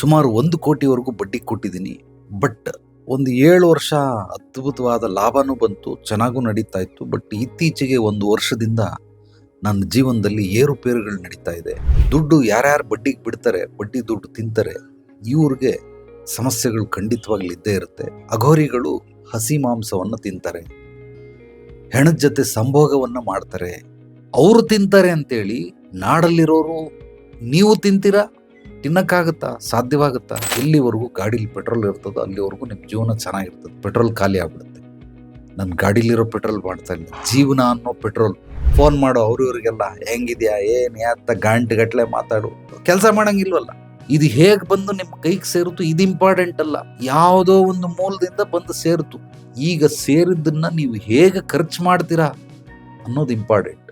ಸುಮಾರು ಒಂದು ಕೋಟಿವರೆಗೂ ಬಡ್ಡಿ ಕೊಟ್ಟಿದ್ದೀನಿ. ಬಟ್ ಒಂದು ಏಳು ವರ್ಷ ಅದ್ಭುತವಾದ ಲಾಭನೂ ಬಂತು, ಚೆನ್ನಾಗೂ ನಡೀತಾ ಇತ್ತು. ಬಟ್ ಇತ್ತೀಚೆಗೆ ಒಂದು ವರ್ಷದಿಂದ ನನ್ನ ಜೀವನದಲ್ಲಿ ಏರುಪೇರುಗಳು ನಡೀತಾ ಇದೆ. ದುಡ್ಡು ಯಾರ್ಯಾರು ಬಡ್ಡಿಗೆ ಬಿಡ್ತಾರೆ, ಬಡ್ಡಿ ದುಡ್ಡು ತಿಂತಾರೆ, ಇವ್ರಿಗೆ ಸಮಸ್ಯೆಗಳು ಖಂಡಿತವಾಗ್ಲೂ ಇದ್ದೇ ಇರುತ್ತೆ. ಅಘೋರಿಗಳು ಹಸಿ ಮಾಂಸವನ್ನು ತಿಂತಾರೆ, ಹೆಣದ ಜೊತೆ ಸಂಭೋಗವನ್ನು ಮಾಡ್ತಾರೆ. ಅವರು ತಿಂತಾರೆ ಅಂತೇಳಿ ನಾಡಲ್ಲಿರೋರು, ನೀವು ತಿಂತೀರಾ? ತಿನ್ನಕ್ಕಾಗತ್ತಾ? ಸಾಧ್ಯವಾಗುತ್ತಾ? ಎಲ್ಲಿವರೆಗೂ ಗಾಡೀಲಿ ಪೆಟ್ರೋಲ್ ಇರ್ತದೋ ಅಲ್ಲಿವರೆಗೂ ನಿಮ್ಮ ಜೀವನ ಚೆನ್ನಾಗಿರ್ತದೆ. ಪೆಟ್ರೋಲ್ ಖಾಲಿ ಆಗ್ಬಿಡುತ್ತೆ. ನನ್ನ ಗಾಡೀಲಿರೋ ಪೆಟ್ರೋಲ್ ಮಾಡ್ತಾ ಇಲ್ಲ. ಜೀವನ ಅನ್ನೋ ಪೆಟ್ರೋಲ್. ಫೋನ್ ಮಾಡೋ ಅವ್ರ ಇವರಿಗೆಲ್ಲ ಹೆಂಗಿದ್ಯಾ? ಏನ್? ಯಾತ್ತ ಗಂಟೆಗಟ್ಲೆ ಮಾತಾಡು. ಕೆಲಸ ಮಾಡಂಗಿಲ್ವಲ್ಲ? ಇದು ಹೇಗೆ ಬಂದು ನಿಮ್ಮ ಕೈಗೆ ಸೇರಿತು ಇದು ಇಂಪಾರ್ಟೆಂಟ್ ಅಲ್ಲ. ಯಾವುದೋ ಒಂದು ಮೂಲದಿಂದ ಬಂದು ಸೇರಿತು. ಈಗ ಸೇರಿದ್ದನ್ನ ನೀವು ಹೇಗೆ ಖರ್ಚು ಮಾಡ್ತೀರಾ ಅನ್ನೋದು ಇಂಪಾರ್ಟೆಂಟ್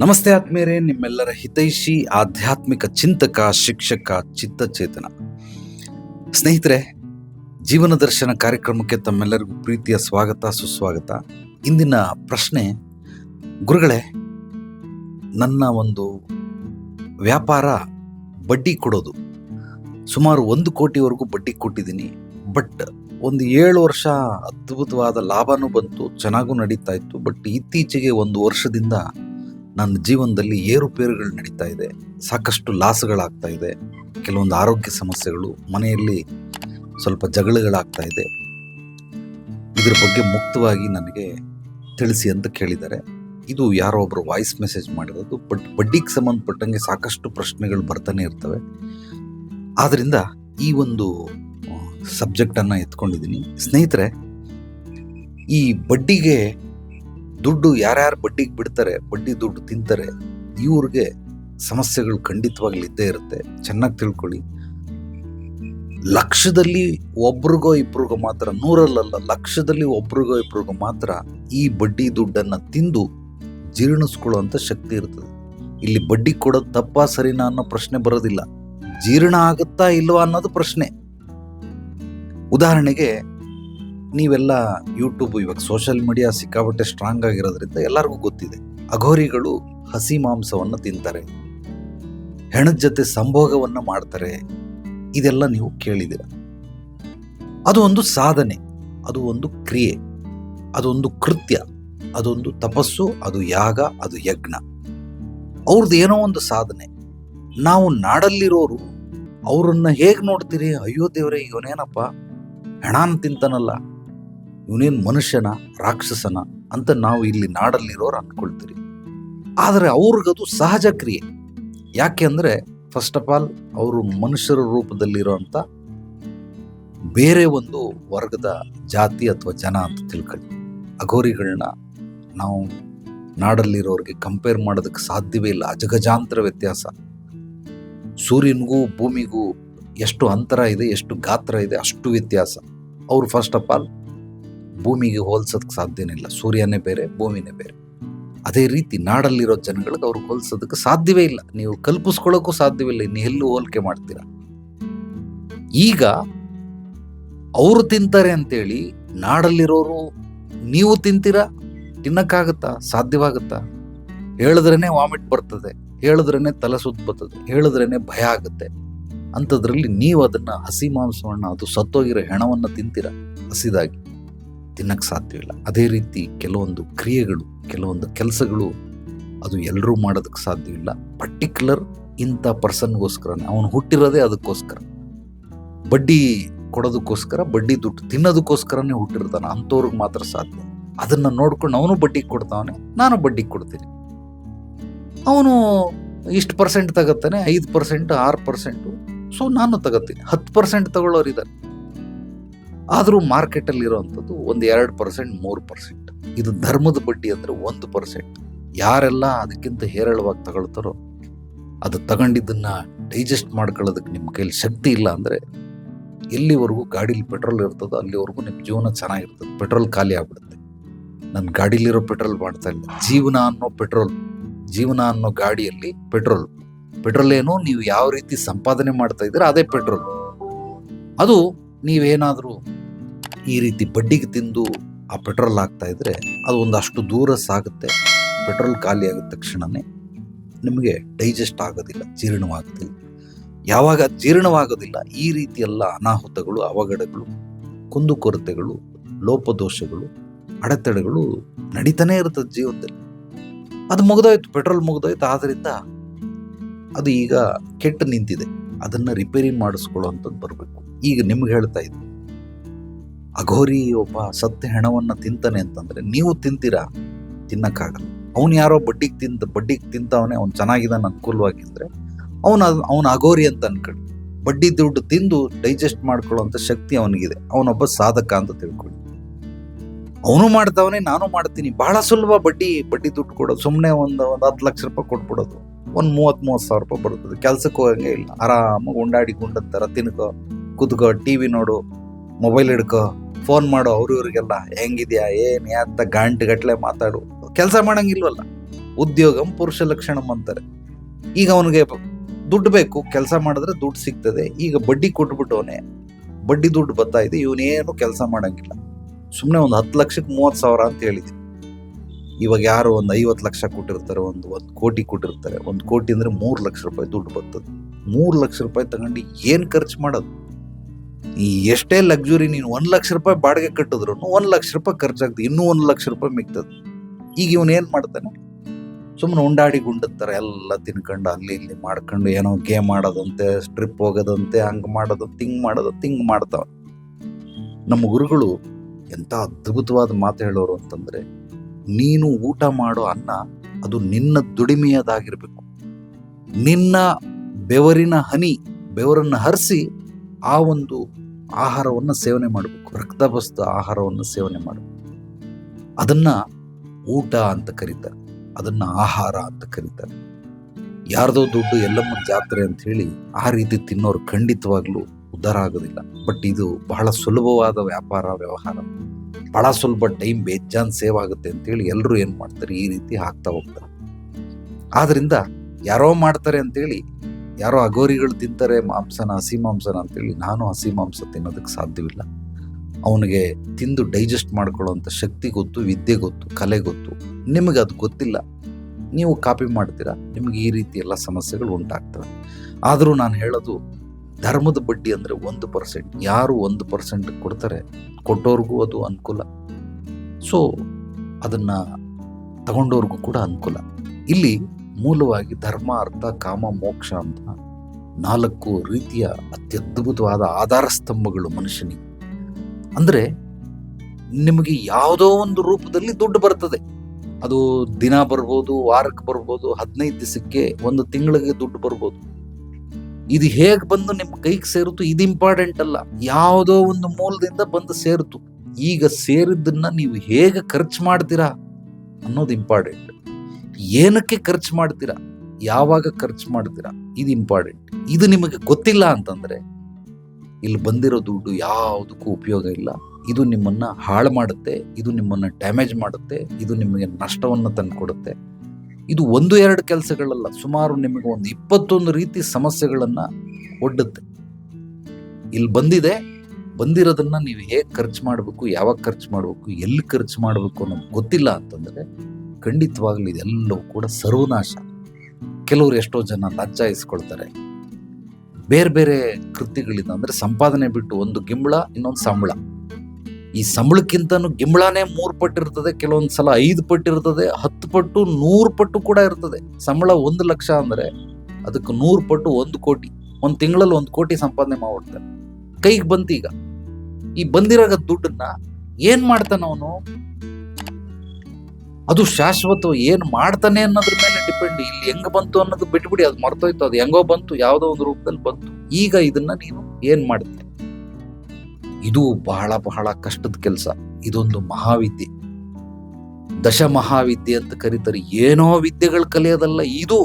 ನಮಸ್ತೆ ಆತ್ಮೀಯರೇ, ನಿಮ್ಮೆಲ್ಲರ ಹಿತೈಷಿ, ಆಧ್ಯಾತ್ಮಿಕ ಚಿಂತಕ, ಶಿಕ್ಷಕ, ಚಿತ್ತಚೇತನ. ಸ್ನೇಹಿತರೆ, ಜೀವನ ದರ್ಶನ ಕಾರ್ಯಕ್ರಮಕ್ಕೆ ತಮ್ಮೆಲ್ಲರಿಗೂ ಪ್ರೀತಿಯ ಸ್ವಾಗತ, ಸುಸ್ವಾಗತ. ಇಂದಿನ ಪ್ರಶ್ನೆ, ಗುರುಗಳೇ, ನನ್ನ ಒಂದು ವ್ಯಾಪಾರ ಬಡ್ಡಿ ಕೊಡೋದು. ಸುಮಾರು ಒಂದು ಕೋಟಿವರೆಗೂ ಬಡ್ಡಿ ಕೊಟ್ಟಿದ್ದೀನಿ. ಬಟ್ ಒಂದು ಏಳು ವರ್ಷ ಅದ್ಭುತವಾದ ಲಾಭನೂ ಬಂತು, ಚೆನ್ನಾಗೂ ನಡೀತಾ ಇತ್ತು. ಬಟ್ ಇತ್ತೀಚೆಗೆ ಒಂದು ವರ್ಷದಿಂದ ನನ್ನ ಜೀವನದಲ್ಲಿ ಏರುಪೇರುಗಳು ನಡೀತಾ ಇದೆ. ಸಾಕಷ್ಟು ಲಾಸ್ಗಳಾಗ್ತಾ ಇದೆ. ಕೆಲವೊಂದು ಆರೋಗ್ಯ ಸಮಸ್ಯೆಗಳು ಮನೆಯಲ್ಲಿ ಸ್ವಲ್ಪ ಜಗಳಗಳಾಗ್ತಾ ಇದೆ. ಇದರ ಬಗ್ಗೆ ಮುಕ್ತವಾಗಿ ನನಗೆ ತಿಳಿಸಿ ಅಂತ ಕೇಳಿದ್ದಾರೆ. ಇದು ಯಾರೋ ಒಬ್ಬರು ವಾಯ್ಸ್ ಮೆಸೇಜ್ ಮಾಡಿರೋದು. ಬಟ್ ಬಡ್ಡಿಗೆ ಸಂಬಂಧಪಟ್ಟಂಗೆ ಸಾಕಷ್ಟು ಪ್ರಶ್ನೆಗಳು ಬರ್ತಾನೆ ಇರ್ತವೆ. ಆದ್ದರಿಂದ ಈ ಒಂದು ಸಬ್ಜೆಕ್ಟನ್ನು ಎತ್ಕೊಂಡಿದ್ದೀನಿ. ಸ್ನೇಹಿತರೆ, ಈ ಬಡ್ಡಿಗೆ ದುಡ್ಡು ಯಾರ್ಯಾರು ಬಡ್ಡಿಗೆ ಬಿಡ್ತಾರೆ, ಬಡ್ಡಿ ದುಡ್ಡು ತಿಂತಾರೆ, ಇವ್ರಿಗೆ ಸಮಸ್ಯೆಗಳು ಖಂಡಿತವಾಗ್ಲೂ ಇದ್ದೇ ಇರುತ್ತೆ. ಚೆನ್ನಾಗಿ ತಿಳ್ಕೊಳ್ಳಿ. ಲಕ್ಷದಲ್ಲಿ ಒಬ್ರಿಗೋ ಇಬ್ರಿಗೋ ಮಾತ್ರ, ನೂರಲ್ಲಲ್ಲ, ಲಕ್ಷದಲ್ಲಿ ಒಬ್ರಿಗೋ ಇಬ್ರಿಗೋ ಮಾತ್ರ ಈ ಬಡ್ಡಿ ದುಡ್ಡನ್ನ ತಿಂದು ಜೀರ್ಣಿಸ್ಕೊಳ್ಳುವಂಥ ಶಕ್ತಿ ಇರ್ತದೆ. ಇಲ್ಲಿ ಬಡ್ಡಿ ಕೊಡೋದು ತಪ್ಪಾ, ಸರಿನಾ ಅನ್ನೋ ಪ್ರಶ್ನೆ ಬರೋದಿಲ್ಲ. ಜೀರ್ಣ ಆಗುತ್ತಾ ಇಲ್ವಾ ಅನ್ನೋದು ಪ್ರಶ್ನೆ. ಉದಾಹರಣೆಗೆ ನೀವೆಲ್ಲ ಯೂಟ್ಯೂಬ್ ಇವಾಗ ಸೋಷಿಯಲ್ ಮೀಡಿಯಾ ಸಿಕ್ಕಾಪಟ್ಟೆ ಸ್ಟ್ರಾಂಗ್ ಆಗಿರೋದ್ರಿಂದ ಎಲ್ಲರಿಗೂ ಗೊತ್ತಿದೆ. ಅಘೋರಿಗಳು ಹಸಿ ಮಾಂಸವನ್ನು ತಿಂತಾರೆ. ಹೆಣದ ಜೊತೆ ಸಂಭೋಗವನ್ನು ಮಾಡ್ತಾರೆ. ಇದೆಲ್ಲ ನೀವು ಕೇಳಿದಿರ ಅದು ಒಂದು ಸಾಧನೆ, ಅದು ಒಂದು ಕ್ರಿಯೆ ಅದೊಂದು ಕೃತ್ಯ ಅದೊಂದು ತಪಸ್ಸು, ಅದು ಯಾಗ, ಅದು ಯಜ್ಞ. ಅವ್ರದ್ದು ಏನೋ ಒಂದು ಸಾಧನೆ. ನಾವು ನಾಡಲ್ಲಿರೋರು ಅವರನ್ನು ಹೇಗೆ ನೋಡ್ತೀರಿ? ಅಯ್ಯೋ ದೇವರೇ, ಇವನೇನಪ್ಪ? ಹೆಣಾನ್ ತಿಂತಾನಲ್ಲ. ಇವನೇನು ಮನುಷ್ಯನ, ರಾಕ್ಷಸನ ಅಂತ ನಾವು ಇಲ್ಲಿ ನಾಡಲ್ಲಿರೋರು ಅಂದ್ಕೊಳ್ತೀರಿ. ಆದರೆ ಅವ್ರಿಗದು ಸಹಜ ಕ್ರಿಯೆ. ಯಾಕೆ ಅಂದರೆ ಫಸ್ಟ್ ಆಫ್ ಆಲ್ ಅವರು ಮನುಷ್ಯರ ರೂಪದಲ್ಲಿರೋಂಥ ಬೇರೆ ಒಂದು ವರ್ಗದ ಜಾತಿ ಅಥವಾ ಜನ ಅಂತ ತಿಳ್ಕೊಳ್ಳಿ. ಅಘೋರಿಗಳನ್ನ ನಾವು ನಾಡಲ್ಲಿರೋರಿಗೆ ಕಂಪೇರ್ ಮಾಡೋದಕ್ಕೆ ಸಾಧ್ಯವೇ ಇಲ್ಲ. ಅಜಗಜಾಂತರ ವ್ಯತ್ಯಾಸ. ಸೂರ್ಯನಿಗೂ ಭೂಮಿಗೂ ಎಷ್ಟು ಅಂತರ ಇದೆ, ಎಷ್ಟು ಗಾತ್ರ ಇದೆ ಅಷ್ಟು ವ್ಯತ್ಯಾಸ. ಅವರು ಫಸ್ಟ್ ಆಫ್ ಆಲ್ ಭೂಮಿಗೆ ಹೋಲ್ಸೋದಕ್ಕೆ ಸಾಧ್ಯನೇ ಇಲ್ಲ ಸೂರ್ಯನೇ ಬೇರೆ, ಭೂಮಿನೇ ಬೇರೆ. ಅದೇ ರೀತಿ ನಾಡಲ್ಲಿರೋ ಜನಗಳಿಗೆ ಅವ್ರಿಗೆ ಹೋಲ್ಸೋದಕ್ಕೆ ಸಾಧ್ಯವೇ ಇಲ್ಲ. ನೀವು ಕಲ್ಪಿಸ್ಕೊಳ್ಳೋಕ್ಕೂ ಸಾಧ್ಯವಿಲ್ಲ. ಇನ್ನು ಎಲ್ಲೂ ಹೋಲಿಕೆ ಮಾಡ್ತೀರಾ? ಈಗ ಅವರು ತಿಂತಾರೆ ಅಂತೇಳಿ ನಾಡಲ್ಲಿರೋರು ನೀವು ತಿಂತೀರಾ? ತಿನ್ನಕ್ಕಾಗತ್ತಾ? ಸಾಧ್ಯವಾಗುತ್ತಾ? ಹೇಳಿದ್ರೇ ವಾಮಿಟ್ ಬರ್ತದೆ. ಹೇಳಿದ್ರೇನೆ ತಲೆ ಸುತ್ತ ಬರ್ತದೆ. ಹೇಳಿದ್ರೇ ಭಯ ಆಗುತ್ತೆ. ಅಂಥದ್ರಲ್ಲಿ ನೀವು ಅದನ್ನು ಹಸಿ ಮಾಂಸವನ್ನು, ಅದು ಸತ್ತೋಗಿರೋ ಹೆಣವನ್ನು ತಿಂತೀರಾ? ಹಸಿದಾಗಿ. ತಿನ್ನಕ್ಕೆ ಸಾಧ್ಯವಿಲ್ಲ. ಅದೇ ರೀತಿ ಕೆಲವೊಂದು ಕ್ರಿಯೆಗಳು, ಕೆಲವೊಂದು ಕೆಲಸಗಳು ಅದು ಎಲ್ಲರೂ ಮಾಡೋದಕ್ಕೆ ಸಾಧ್ಯವಿಲ್ಲ. ಪರ್ಟಿಕ್ಯುಲರ್ ಇಂಥ ಪರ್ಸನ್ಗೋಸ್ಕರನೇ ಅವನು ಹುಟ್ಟಿರೋದೇ ಅದಕ್ಕೋಸ್ಕರ. ಬಡ್ಡಿ ಕೊಡೋದಕ್ಕೋಸ್ಕರ, ಬಡ್ಡಿ ದುಡ್ಡು ತಿನ್ನೋದಕ್ಕೋಸ್ಕರನೇ ಹುಟ್ಟಿರ್ತಾನೆ, ಅಂಥವ್ರಿಗೆ ಮಾತ್ರ ಸಾಧ್ಯ. ಅದನ್ನು ನೋಡ್ಕೊಂಡು ಅವನು ಬಡ್ಡಿ ಕೊಡ್ತಾವನೆ ನಾನು ಬಡ್ಡಿ ಕೊಡ್ತೀನಿ. ಅವನು ಇಷ್ಟು ಪರ್ಸೆಂಟ್ ತಗತ್ತಾನೆ, ಐದು ಪರ್ಸೆಂಟ್ ಆರು ಪರ್ಸೆಂಟು ಸೊ ನಾನು ತಗೋತೀನಿ ಹತ್ತು ಪರ್ಸೆಂಟ್ ತಗೊಳ್ಳೋರು ಇದ್ದಾರೆ ಆದರೂ ಮಾರ್ಕೆಟಲ್ಲಿ ಇರೋವಂಥದ್ದು ಒಂದು ಎರಡು ಪರ್ಸೆಂಟ್, ಮೂರು ಪರ್ಸೆಂಟ್. ಇದು ಧರ್ಮದ ಬಡ್ಡಿ ಅಂದರೆ ಒಂದು ಪರ್ಸೆಂಟ್. ಯಾರೆಲ್ಲ ಅದಕ್ಕಿಂತ ಹೇರಳವಾಗಿ ತಗೊಳ್ತಾರೋ ಅದು ತಗೊಂಡಿದ್ದನ್ನು ಡೈಜೆಸ್ಟ್ ಮಾಡ್ಕೊಳ್ಳೋದಕ್ಕೆ ನಿಮ್ಮ ಕೈಲಿ ಶಕ್ತಿ ಇಲ್ಲ ಅಂದರೆ ಎಲ್ಲಿವರೆಗೂ ಗಾಡೀಲಿ ಪೆಟ್ರೋಲ್ ಇರ್ತದೋ ಅಲ್ಲಿವರೆಗೂ ನಿಮ್ಮ ಜೀವನ ಚೆನ್ನಾಗಿರ್ತದೆ. ಪೆಟ್ರೋಲ್ ಖಾಲಿ ಆಗ್ಬಿಡುತ್ತೆ. ನನ್ನ ಗಾಡೀಲಿರೋ ಪೆಟ್ರೋಲ್ ಮಾಡ್ತಾ ಇಲ್ಲ. ಜೀವನ ಅನ್ನೋ ಪೆಟ್ರೋಲ್, ಜೀವನ ಅನ್ನೋ ಗಾಡಿಯಲ್ಲಿ ಪೆಟ್ರೋಲ್. ಪೆಟ್ರೋಲ್ ಏನು ನೀವು ಯಾವ ರೀತಿ ಸಂಪಾದನೆ ಮಾಡ್ತಾ ಇದ್ದೀರಾ ಅದೇ ಪೆಟ್ರೋಲ್. ಅದು ನೀವೇನಾದರೂ ಈ ರೀತಿ ಬಡ್ಡಿಗೆ ತಿಂದು ಆ ಪೆಟ್ರೋಲ್ ಹಾಕ್ತಾ ಇದ್ದರೆ ಅದು ಒಂದಷ್ಟು ದೂರ ಸಾಗುತ್ತೆ. ಪೆಟ್ರೋಲ್ ಖಾಲಿ ಆಗಿದ ತಕ್ಷಣವೇ ನಿಮಗೆ ಡೈಜೆಸ್ಟ್ ಆಗೋದಿಲ್ಲ, ಜೀರ್ಣವಾಗೋದಿಲ್ಲ. ಯಾವಾಗ ಜೀರ್ಣವಾಗೋದಿಲ್ಲ, ಈ ರೀತಿ ಎಲ್ಲ ಅನಾಹುತಗಳು, ಅವಘಡಗಳು ಕುಂದುಕೊರತೆಗಳು ಲೋಪದೋಷಗಳು, ಅಡೆತಡೆಗಳು ನಡೀತಾನೇ ಇರ್ತದೆ ಜೀವನದಲ್ಲಿ. ಅದು ಮುಗಿದೋಯ್ತು ಪೆಟ್ರೋಲ್ ಮುಗಿದೋಯ್ತು, ಆದ್ರಿಂದ ಅದು ಈಗ ಕೆಟ್ಟು ನಿಂತಿದೆ. ಅದನ್ನು ರಿಪೇರಿ ಮಾಡಿಸ್ಕೊಳ್ಳೋ ಅಂಥದ್ದು ಬರಬೇಕು. ಈಗ ನಿಮ್ಗೆ ಹೇಳ್ತಾ ಇದ್ದೆ. ಅಘೋರಿ ಒಬ್ಬ ಸತ್ಯ ಹೆಣವನ್ನು ತಿಂತಾನೆ ಅಂತಂದರೆ ನೀವು ತಿಂತೀರಾ? ತಿನ್ನಕ್ಕಾಗಲ್ಲ. ಅವನು ಯಾರೋ ಬಡ್ಡಿಗೆ ತಿಂತ ಬಡ್ಡಿಗೆ ತಿಂತವನೆ, ಅವ್ನು ಚೆನ್ನಾಗಿದ್ದಾನೆ ಅನುಕೂಲವಾಗಿದ್ದರೆ ಅವನ ಅವನ ಅಘೋರಿ ಅಂತ ಅನ್ಕೊಳ್ಳಿ. ಬಡ್ಡಿ ದುಡ್ಡು ತಿಂದು ಡೈಜೆಸ್ಟ್ ಮಾಡ್ಕೊಳ್ಳುವಂಥ ಶಕ್ತಿ ಅವನಿಗಿದೆ. ಅವನೊಬ್ಬ ಸಾಧಕ ಅಂತ ತಿಳ್ಕೊಳ್ಳಿ. ಅವನು ಮಾಡ್ತಾವನೆ, ನಾನು ಮಾಡ್ತೀನಿ. ಬಹಳ ಸುಲಭ ಬಡ್ಡಿ ಬಡ್ಡಿ ದುಡ್ಡು ಕೊಡೋದು. ಸುಮ್ಮನೆ ಒಂದು ಒಂದು ಹತ್ತು ಲಕ್ಷ ರೂಪಾಯಿ ಕೊಟ್ಬಿಡೋದು. ಒಂದು ಮೂವತ್ತು ಮೂವತ್ತು ಸಾವಿರ ರೂಪಾಯಿ ಬರ್ತದೆ ಕೆಲಸಕ್ಕೆ ಹೋಗಂಗೆ ಇಲ್ಲ. ಆರಾಮಾಗಿ ಉಂಡಾಡಿ ಗುಂಡದ ಥರ ತಿನ್ಕೋ. ಕುತ್ಕೋ ಟಿ ವಿ ನೋಡು, ಮೊಬೈಲ್ ಹಿಡ್ಕೋ ಫೋನ್ ಮಾಡು ಅವ್ರ ಇವ್ರಿಗೆಲ್ಲ ಹೆಂಗಿದ್ಯಾ, ಏನ್ ಗಂಟು ಗಟ್ಲೆ ಮಾತಾಡು. ಕೆಲಸ ಮಾಡಂಗಿಲ್ವಲ್ಲ. ಉದ್ಯೋಗಂ ಪುರುಷ ಲಕ್ಷಣಂ ಅಂತಾರೆ. ಈಗ ಅವನಿಗೆ ದುಡ್ಡು ಬೇಕು, ಕೆಲಸ ಮಾಡಿದ್ರೆ ದುಡ್ಡು ಸಿಗ್ತದೆ. ಈಗ ಬಡ್ಡಿ ಕೊಟ್ಬಿಟ್ಟವನೆ, ಬಡ್ಡಿ ದುಡ್ಡು ಬರ್ತಾ ಇದೆ, ಇವನೇನು ಕೆಲಸ ಮಾಡಂಗಿಲ್ಲ. ಸುಮ್ಮನೆ ಒಂದು ಹತ್ತು ಲಕ್ಷಕ್ಕೆ ಮೂವತ್ತು ಸಾವಿರ ಅಂತ ಹೇಳಿದೆ. ಇವಾಗ ಯಾರು ಒಂದು ಐವತ್ತು ಲಕ್ಷ ಕೊಟ್ಟಿರ್ತಾರೆ, ಒಂದು ಒಂದು ಕೋಟಿ ಕೊಟ್ಟಿರ್ತಾರೆ. ಒಂದು ಕೋಟಿ ಅಂದರೆ ಮೂರು ಲಕ್ಷ ರೂಪಾಯಿ ದುಡ್ಡು ಬರ್ತದೆ. ಮೂರು ಲಕ್ಷ ರೂಪಾಯಿ ತಗೊಂಡು ಏನು ಖರ್ಚು ಮಾಡೋದು? ಈ ಎಷ್ಟೇ ಲಕ್ಸುರಿ ನೀನು ಒಂದು ಲಕ್ಷ ರೂಪಾಯಿ ಬಾಡಿಗೆ ಕಟ್ಟಿದ್ರು ಒಂದು ಲಕ್ಷ ರೂಪಾಯಿ ಖರ್ಚಾಗ್ತದೆ. ಇನ್ನೂ ಒಂದು ಲಕ್ಷ ರೂಪಾಯಿ ಮಿಗ್ತದೆ. ಈಗ ಇವನು ಏನು ಮಾಡ್ತಾನೆ? ಸುಮ್ಮನೆ ಉಂಡಾಡಿ ಗುಂಡತ್ತಾರೆ ಎಲ್ಲ ತಿನ್ಕೊಂಡು ಅಲ್ಲಿ ಇಲ್ಲಿ ಮಾಡ್ಕೊಂಡು ಏನೋ ಗೇಮ್ ಆಡೋದಂತೆ ಸ್ಟ್ರಿಪ್ ಹೋಗೋದಂತೆ, ಹಂಗೆ ಮಾಡೋದು ತಿಂಗ್ ಮಾಡೋದು ತಿಂಗ್ ಮಾಡ್ತಾವ. ನಮ್ಮ ಗುರುಗಳು ಎಂಥ ಅದ್ಭುತವಾದ ಮಾತು ಹೇಳೋರು ಅಂತಂದರೆ, ನೀನು ಊಟ ಮಾಡೋ ಅನ್ನ ಅದು ನಿನ್ನ ದುಡಿಮೆಯದಾಗಿರಬೇಕು. ನಿನ್ನ ಬೆವರಿನ ಹನಿ ಬೆವರನ್ನು ಹರಿಸಿ ಆ ಒಂದು ಆಹಾರವನ್ನು ಸೇವನೆ ಮಾಡಬೇಕು. ರಕ್ತಬಸ್ತ ಆಹಾರವನ್ನು ಸೇವನೆ ಮಾಡಬೇಕು ಅದನ್ನು ಊಟ ಅಂತ ಕರೀತಾರೆ. ಅದನ್ನು ಆಹಾರ ಅಂತ ಕರೀತಾರೆ. ಯಾರ್ದೋ ದುಡ್ಡು ಎಲ್ಲಮ್ಮ ಜಾತ್ರೆ ಅಂತ ಹೇಳಿ ಆ ರೀತಿ ತಿನ್ನೋರು ಖಂಡಿತವಾಗ್ಲೂ ಉದ್ಧಾರ ಆಗೋದಿಲ್ಲ. ಬಟ್ ಇದು ಬಹಳ ಸುಲಭವಾದ ವ್ಯಾಪಾರ, ವ್ಯವಹಾರ. ಬಹಳ ಸುಲಭ ಟೈಮ್ ಬೇಜಾನ್ ಸೇವ್ ಆಗುತ್ತೆ ಅಂತೇಳಿ ಎಲ್ಲರೂ ಏನು ಮಾಡ್ತಾರೆ? ಈ ರೀತಿ ಹಾಕ್ತಾ ಹೋಗ್ತಾರೆ. ಆದ್ದರಿಂದ ಯಾರೋ ಮಾಡ್ತಾರೆ ಅಂತೇಳಿ ಯಾರೋ ಅಗೋರಿಗಳು ತಿಂತಾರೆ, ಮಾಂಸನ ಹಸಿ ಮಾಂಸನ ಅಂತೇಳಿ ನಾನು ಹಸಿ ಮಾಂಸ ತಿನ್ನೋದಕ್ಕೆ ಸಾಧ್ಯವಿಲ್ಲ. ಅವನಿಗೆ ತಿಂದು ಡೈಜೆಸ್ಟ್ ಮಾಡ್ಕೊಳ್ಳೋವಂಥ ಶಕ್ತಿ ಗೊತ್ತು, ವಿದ್ಯೆ ಗೊತ್ತು, ಕಲೆ ಗೊತ್ತು. ನಿಮಗೆ ಅದು ಗೊತ್ತಿಲ್ಲ. ನೀವು ಕಾಪಿ ಮಾಡ್ತೀರಾ? ನಿಮಗೆ ಈ ರೀತಿ ಎಲ್ಲ ಸಮಸ್ಯೆಗಳು ಉಂಟಾಗ್ತವೆ. ಆದರೂ ನಾನು ಹೇಳೋದು, ಧರ್ಮದ ಬಡ್ಡಿ ಅಂದರೆ ಒಂದು ಪರ್ಸೆಂಟ್ ಯಾರು ಒಂದು ಪರ್ಸೆಂಟ್ ಕೊಡ್ತಾರೆ, ಕೊಟ್ಟೋರ್ಗೂ ಅದು ಅನುಕೂಲ. ಸೊ ಅದನ್ನು ತಗೊಂಡೋರ್ಗೂ ಕೂಡ ಅನುಕೂಲ. ಇಲ್ಲಿ ಮೂಲವಾಗಿ ಧರ್ಮ, ಅರ್ಥ, ಕಾಮ, ಮೋಕ್ಷ ಅಂತ ನಾಲ್ಕು ರೀತಿಯ ಅತ್ಯದ್ಭುತವಾದ ಆಧಾರ ಸ್ತಂಭಗಳು ಮನುಷ್ಯನಿಗೆ. ಅಂದರೆ ನಿಮಗೆ ಯಾವುದೋ ಒಂದು ರೂಪದಲ್ಲಿ ದುಡ್ಡು ಬರ್ತದೆ. ಅದು ದಿನ ಬರ್ಬೋದು, ವಾರಕ್ಕೆ ಬರ್ಬೋದು, ಹದಿನೈದು ದಿವಸಕ್ಕೆ ಒಂದು ತಿಂಗಳಿಗೆ ದುಡ್ಡು ಬರ್ಬೋದು. ಇದು ಹೇಗೆ ಬಂದು ನಿಮ್ಮ ಕೈಗೆ ಸೇರಿತು ಇದು ಇಂಪಾರ್ಟೆಂಟ್ ಅಲ್ಲ. ಯಾವುದೋ ಒಂದು ಮೂಲದಿಂದ ಬಂದು ಸೇರಿತು ಈಗ ಸೇರಿದ್ದನ್ನ ನೀವು ಹೇಗೆ ಖರ್ಚು ಮಾಡ್ತೀರಾ ಅನ್ನೋದು ಇಂಪಾರ್ಟೆಂಟ್ ಏನಕ್ಕೆ ಖರ್ಚು ಮಾಡ್ತೀರಾ? ಯಾವಾಗ ಖರ್ಚು ಮಾಡ್ತೀರಾ? ಇದು ಇಂಪಾರ್ಟೆಂಟ್ ಇದು ನಿಮಗೆ ಗೊತ್ತಿಲ್ಲ ಅಂತಂದ್ರೆ, ಇಲ್ಲಿ ಬಂದಿರೋ ದುಡ್ಡು ಯಾವುದಕ್ಕೂ ಉಪಯೋಗ ಇಲ್ಲ. ಇದು ನಿಮ್ಮನ್ನ ಹಾಳು ಮಾಡುತ್ತೆ, ಇದು ನಿಮ್ಮನ್ನ ಡ್ಯಾಮೇಜ್ ಮಾಡುತ್ತೆ, ಇದು ನಿಮಗೆ ನಷ್ಟವನ್ನು ತಂದುಕೊಡುತ್ತೆ. ಇದು ಒಂದು ಎರಡು ಕೆಲಸಗಳಲ್ಲ, ಸುಮಾರು ನಿಮಗೆ ಒಂದು ಇಪ್ಪತ್ತೊಂದು ರೀತಿ ಸಮಸ್ಯೆಗಳನ್ನ ಒಡ್ಡುತ್ತೆ. ಇಲ್ಲಿ ಬಂದಿದೆ, ಬಂದಿರೋದನ್ನ ನೀವು ಹೇಗೆ ಖರ್ಚು ಮಾಡಬೇಕು, ಯಾವಾಗ ಖರ್ಚು ಮಾಡಬೇಕು, ಎಲ್ಲಿ ಖರ್ಚು ಮಾಡಬೇಕು ಅನ್ನೋದು ಗೊತ್ತಿಲ್ಲ ಅಂತಂದ್ರೆ ಖಂಡಿತವಾಗ್ಲೂ ಇದೆಲ್ಲವೂ ಕೂಡ ಸರ್ವನಾಶ. ಕೆಲವರು ಎಷ್ಟೋ ಜನ ಲಜ್ಜಾಯಿಸ್ಕೊಳ್ತಾರೆ. ಬೇರೆ ಬೇರೆ ಕೃತಿಗಳಿಂದ ಅಂದರೆ ಸಂಪಾದನೆ ಬಿಟ್ಟು ಒಂದು ಗಿಂಬಳ, ಇನ್ನೊಂದು ಸಂಬಳ. ಈ ಸಂಬಳಕ್ಕಿಂತನೂ ಗಿಂಬಳನೇ ಮೂರು ಪಟ್ಟು ಇರ್ತದೆ, ಕೆಲವೊಂದು ಸಲ ಐದು ಪಟ್ಟು ಇರ್ತದೆ, ಹತ್ತು ಪಟ್ಟು, ನೂರು ಪಟ್ಟು ಕೂಡ ಇರ್ತದೆ. ಸಂಬಳ ಒಂದು ಲಕ್ಷ ಅಂದರೆ ಅದಕ್ಕೆ ನೂರು ಪಟ್ಟು ಒಂದು ಕೋಟಿ. ಒಂದು ತಿಂಗಳಲ್ಲಿ ಒಂದು ಕೋಟಿ ಸಂಪಾದನೆ ಮಾಡ್ಬಿಡ್ತಾನೆ ಕೈಗೆ ಬಂತು ಈಗ. ಈ ಬಂದಿರೋ ದುಡ್ಡನ್ನ ಏನ್ ಮಾಡ್ತಾನ ಅವನು? ಅದು ಶಾಶ್ವತ ಏನ್ ಮಾಡ್ತಾನೆ ಅನ್ನೋದ್ರ ಮೇಲೆ ಡಿಪೆಂಡ್ ಇಲ್ಲಿ ಹೆಂಗ್ ಬಂತು ಅನ್ನೋದು ಬಿಟ್ಬಿಡಿ, ಅದು ಮರ್ತೋಯ್ತು, ಅದು ಹೆಂಗೋ ಬಂತು, ಯಾವ್ದೋ ಒಂದು ರೂಪದಲ್ಲಿ ಬಂತು. ಈಗ ಇದನ್ನ ನೀನು ಏನ್ ಮಾಡ್ತೀನಿ ಇದು ಬಹಳ ಬಹಳ ಕಷ್ಟದ ಕೆಲಸ. ಇದೊಂದು ಮಹಾವಿದ್ಯೆ. ದಶ ಮಹಾವಿದ್ಯೆ ಅಂತ ಕರೀತಾರೆ. ಏನೋ ವಿದ್ಯೆಗಳು ಕಲಿಯೋದಲ್ಲ, ಇದು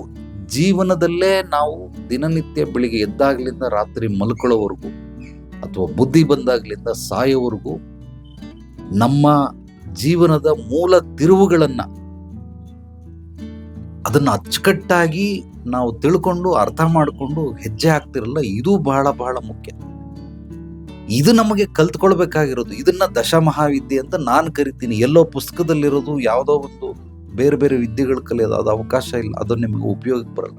ಜೀವನದಲ್ಲೇ ನಾವು ದಿನನಿತ್ಯ ಬೆಳಿಗ್ಗೆ ಎದ್ದಾಗ್ಲಿಂದ ರಾತ್ರಿ ಮಲ್ಕೊಳ್ಳೋವರೆಗೂ ಅಥವಾ ಬುದ್ಧಿ ಬಂದಾಗ್ಲಿಂದ ಸಾಯೋವರೆಗೂ ನಮ್ಮ ಜೀವನದ ಮೂಲ ತಿರುವುಗಳನ್ನು ಅದನ್ನು ಅಚ್ಚುಕಟ್ಟಾಗಿ ನಾವು ತಿಳ್ಕೊಂಡು, ಅರ್ಥ ಮಾಡಿಕೊಂಡು ಹೆಜ್ಜೆ ಹಾಕ್ತಿರಲ್ಲ, ಇದು ಬಹಳ ಬಹಳ ಮುಖ್ಯ. ಇದು ನಮಗೆ ಕಲ್ತ್ಕೊಳ್ಬೇಕಾಗಿರೋದು. ಇದನ್ನ ದಶಮಹಾವಿದ್ಯೆ ಅಂತ ನಾನು ಕರಿತೀನಿ. ಎಲ್ಲೋ ಪುಸ್ತಕದಲ್ಲಿರೋದು ಯಾವುದೋ ಒಂದು ಬೇರೆ ಬೇರೆ ವಿದ್ಯೆಗಳು ಕಲಿಯೋದು, ಅದು ಅವಕಾಶ ಇಲ್ಲ. ಅದು ನಿಮಗೆ ಉಪಯೋಗಕ್ಕೆ ಬರಲ್ಲ.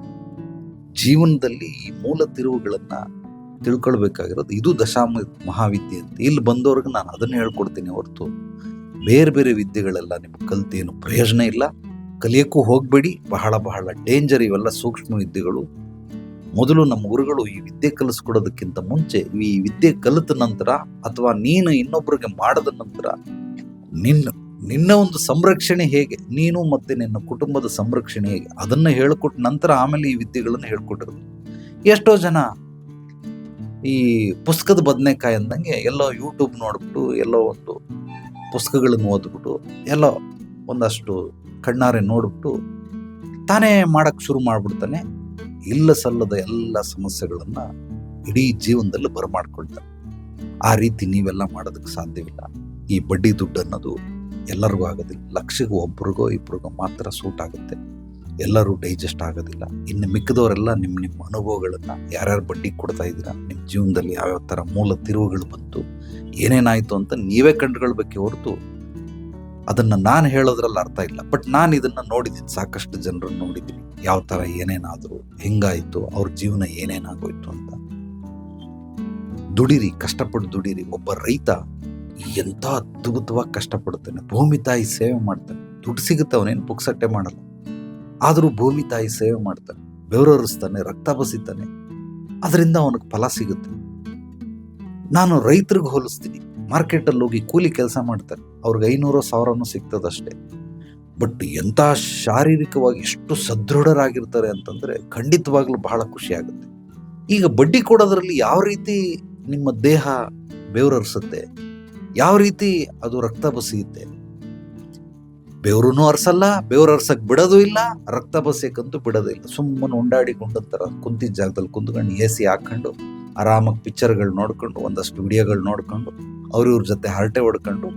ಜೀವನದಲ್ಲಿ ಈ ಮೂಲ ತಿರುವುಗಳನ್ನು ತಿಳ್ಕೊಳ್ಬೇಕಾಗಿರೋದು. ಇದು ದಶಾಮ ಮಹಾವಿದ್ಯೆ ಅಂತ. ಇಲ್ಲಿ ಬಂದವ್ರಿಗೆ ನಾನು ಅದನ್ನ ಹೇಳ್ಕೊಡ್ತೀನಿ ಹೊರತು. ಬೇರೆ ಬೇರೆ ವಿದ್ಯೆಗಳೆಲ್ಲ ನಿಮ್ಗೆ ಕಲ್ತೇನು ಪ್ರಯೋಜನ ಇಲ್ಲ. ಕಲಿಯೋಕ್ಕೂ ಹೋಗಬೇಡಿ. ಬಹಳ ಬಹಳ ಡೇಂಜರ್ ಇವೆಲ್ಲ ಸೂಕ್ಷ್ಮ ವಿದ್ಯೆಗಳು. ಮೊದಲು ನಮ್ಮ ಗುರುಗಳು ಈ ವಿದ್ಯೆ ಕಲಿಸ್ಕೊಡೋದಕ್ಕಿಂತ ಮುಂಚೆ ಈ ವಿದ್ಯೆ ಕಲಿತ ನಂತರ ಅಥವಾ ನೀನು ಇನ್ನೊಬ್ಬರಿಗೆ ಮಾಡದ ನಂತರ ನಿನ್ನ ನಿನ್ನ ಒಂದು ಸಂರಕ್ಷಣೆ ಹೇಗೆ, ನೀನು ಮತ್ತೆ ನಿನ್ನ ಕುಟುಂಬದ ಸಂರಕ್ಷಣೆ ಹೇಗೆ, ಅದನ್ನು ಹೇಳ್ಕೊಟ್ಟ ನಂತರ ಆಮೇಲೆ ಈ ವಿದ್ಯೆಗಳನ್ನು ಹೇಳ್ಕೊಟ್ಟಿರೋದು. ಎಷ್ಟೋ ಜನ ಈ ಪುಸ್ತಕದ ಬದನೆಕಾಯಿ ಅಂದಂಗೆ ಎಲ್ಲೋ ಯೂಟ್ಯೂಬ್ ನೋಡ್ಬಿಟ್ಟು ಎಲ್ಲೋ ಒಂದು ಪುಸ್ತಕಗಳನ್ನು ಓದ್ಬಿಟ್ಟು ಎಲ್ಲ ಒಂದಷ್ಟು ಕಣ್ಣಾರೆ ನೋಡ್ಬಿಟ್ಟು ತಾನೇ ಮಾಡಕ್ ಶುರು ಮಾಡ್ಬಿಡ್ತಾನೆ. ಇಲ್ಲ ಸಲ್ಲದ ಎಲ್ಲ ಸಮಸ್ಯೆಗಳನ್ನ ಇಡೀ ಜೀವನದಲ್ಲಿ ಬರಮಾಡ್ಕೊಳ್ತಾನೆ. ಆ ರೀತಿ ನೀವೆಲ್ಲ ಮಾಡೋದಕ್ಕೆ ಸಾಧ್ಯವಿಲ್ಲ. ಈ ಬಡ್ಡಿ ದುಡ್ಡು ಅನ್ನೋದು ಎಲ್ಲರಿಗೂ ಆಗೋದಿಲ್ಲ. ಲಕ್ಷಕ್ಕೆ ಒಬ್ರಿಗೋ ಇಬ್ರಿಗೋ ಮಾತ್ರ ಸೂಟ್ ಆಗುತ್ತೆ. ಎಲ್ಲರೂ ಡೈಜೆಸ್ಟ್ ಆಗೋದಿಲ್ಲ. ಇನ್ನು ಮಿಕ್ಕಿದವರೆಲ್ಲ ನಿಮ್ಮ ನಿಮ್ಮ ಅನುಭವಗಳನ್ನು ಯಾರ್ಯಾರು ಬಡ್ಡಿ ಕೊಡ್ತಾ ಇದ್ದೀರಾ ನಿಮ್ಮ ಜೀವನದಲ್ಲಿ ಯಾವ್ಯಾವ ಥರ ಮೂಲ ತಿರುವುಗಳು ಬಂತು, ಏನೇನಾಯಿತು ಅಂತ ನೀವೇ ಕಂಡುಕೊಳ್ಬೇಕೆ ಹೊರತು ಅದನ್ನು ನಾನು ಹೇಳೋದ್ರಲ್ಲಿ ಅರ್ಥ ಇಲ್ಲ. ಬಟ್ ನಾನು ಇದನ್ನು ನೋಡಿದ್ದೀನಿ, ಸಾಕಷ್ಟು ಜನರನ್ನು ನೋಡಿದ್ದೀನಿ. ಯಾವ ಥರ ಏನೇನಾದರೂ, ಹೆಂಗಾಯಿತು, ಅವ್ರ ಜೀವನ ಏನೇನಾಗೋಯ್ತು ಅಂತ. ದುಡಿರಿ, ಕಷ್ಟಪಟ್ಟು ದುಡಿರಿ. ಒಬ್ಬ ರೈತ ಎಂಥ ಅದ್ಭುತವಾಗಿ ಕಷ್ಟಪಡ್ತಾನೆ. ಭೂಮಿ ತಾಯಿ ಸೇವೆ ಮಾಡ್ತಾನೆ. ದುಡ್ಡು ಸಿಗುತ್ತೆ, ಅವನೇನು ಪುಕ್ಸಟ್ಟೆ ಮಾಡಲ್ಲ. ಆದರೂ ಭೂಮಿ ತಾಯಿ ಸೇವೆ ಮಾಡ್ತಾನೆ, ಬೆವರರಿಸ್ತಾನೆ, ರಕ್ತ ಬಸಿತಾನೆ, ಅದರಿಂದ ಅವನಿಗೆ ಫಲ ಸಿಗುತ್ತೆ. ನಾನು ರೈತರಿಗೆ ಹೋಲಿಸ್ತೀನಿ, ಮಾರ್ಕೆಟಲ್ಲಿ ಹೋಗಿ ಕೂಲಿ ಕೆಲಸ ಮಾಡ್ತಾರೆ, ಅವ್ರಿಗೆ ಐನೂರು ಸಾವಿರನೂ ಸಿಗ್ತದಷ್ಟೇ ಬಟ್ ಎಂಥ ಶಾರೀರಿಕವಾಗಿ ಎಷ್ಟು ಸದೃಢರಾಗಿರ್ತಾರೆ ಅಂತಂದರೆ ಖಂಡಿತವಾಗ್ಲೂ ಬಹಳ ಖುಷಿ ಆಗುತ್ತೆ. ಈಗ ಬಡ್ಡಿ ಕೊಡೋದ್ರಲ್ಲಿ ಯಾವ ರೀತಿ ನಿಮ್ಮ ದೇಹ ಬೆವರರಿಸುತ್ತೆ, ಯಾವ ರೀತಿ ಅದು ರಕ್ತ ಬಸಿಯುತ್ತೆ ಬೆವರುನು ಅರ್ಸಲ್ಲ, ಬೆವರು ಅರ್ಸಕ್ ಬಿಡೋದು ಇಲ್ಲ, ರಕ್ತ ಬಸಿಯಕ್ಕಂತೂ ಬಿಡೋದು ಇಲ್ಲ. ಸುಮ್ಮನೆ ಉಂಡಾಡಿಕೊಂಡಂತರ ಕುಂತಿದ್ದ ಜಾಗದಲ್ಲಿ ಕುಂತ್ಕೊಂಡು ಎ ಸಿ ಹಾಕೊಂಡು ಆರಾಮಾಗಿ ಪಿಕ್ಚರ್ಗಳು ನೋಡ್ಕೊಂಡು, ಒಂದಷ್ಟು ವಿಡಿಯೋಗಳು ನೋಡ್ಕೊಂಡು, ಅವ್ರಿವ್ರ ಜೊತೆ ಹರಟೆ ಹೊಡ್ಕೊಂಡು,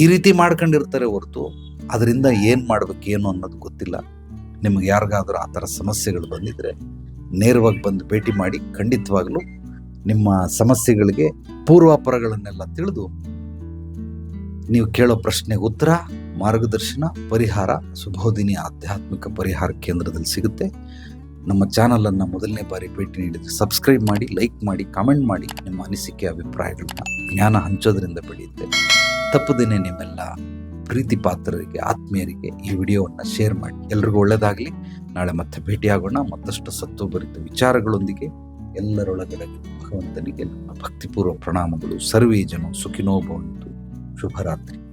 ಈ ರೀತಿ ಮಾಡ್ಕೊಂಡಿರ್ತಾರೆ ಹೊರತು ಅದರಿಂದ ಏನು ಮಾಡ್ಬೇಕು ಏನು ಅನ್ನೋದು ಗೊತ್ತಿಲ್ಲ. ನಿಮ್ಗೆ ಯಾರಿಗಾದ್ರೂ ಆ ಥರ ಸಮಸ್ಯೆಗಳು ಬಂದಿದ್ರೆ ನೇರವಾಗಿ ಬಂದು ಭೇಟಿ ಮಾಡಿ, ಖಂಡಿತವಾಗ್ಲೂ ನಿಮ್ಮ ಸಮಸ್ಯೆಗಳಿಗೆ ಪೂರ್ವಾಪರಗಳನ್ನೆಲ್ಲ ತಿಳಿದು ನೀವು ಕೇಳೋ ಪ್ರಶ್ನೆಗೆ ಉತ್ತರ ಮಾರ್ಗದರ್ಶನ, ಪರಿಹಾರ ಸುಬೋಧಿನಿ ಆಧ್ಯಾತ್ಮಿಕ ಪರಿಹಾರ ಕೇಂದ್ರದಲ್ಲಿ ಸಿಗುತ್ತೆ. ನಮ್ಮ ಚಾನಲನ್ನು ಮೊದಲನೇ ಬಾರಿ ಭೇಟಿ ನೀಡಿದ್ರೆ ಸಬ್ಸ್ಕ್ರೈಬ್ ಮಾಡಿ ಲೈಕ್ ಮಾಡಿ ಕಾಮೆಂಟ್ ಮಾಡಿ ನಿಮ್ಮ ಅನಿಸಿಕೆ, ಅಭಿಪ್ರಾಯಗಳನ್ನ ಜ್ಞಾನ ಹಂಚೋದ್ರಿಂದ ಬೆಳೆಯುತ್ತೆ. ತಪ್ಪದೇನೆ ನಿಮ್ಮೆಲ್ಲ ಪ್ರೀತಿ ಪಾತ್ರರಿಗೆ, ಆತ್ಮೀಯರಿಗೆ ಈ ವಿಡಿಯೋವನ್ನು ಶೇರ್ ಮಾಡಿ. ಎಲ್ರಿಗೂ ಒಳ್ಳೆಯದಾಗಲಿ ನಾಳೆ ಮತ್ತೆ ಭೇಟಿಯಾಗೋಣ. ಮತ್ತಷ್ಟು ಸತ್ತು ಬರಿತ ವಿಚಾರಗಳೊಂದಿಗೆ ಎಲ್ಲರೊಳಗಡೆ ಭಗವಂತನಿಗೆ ಭಕ್ತಿಪೂರ್ವ ಪ್ರಣಾಮಗಳು. ಸರ್ವೇ ಜನ ಸುಖಿನೋ ಭವಂತು. ಶುಭರಾತ್ರಿ.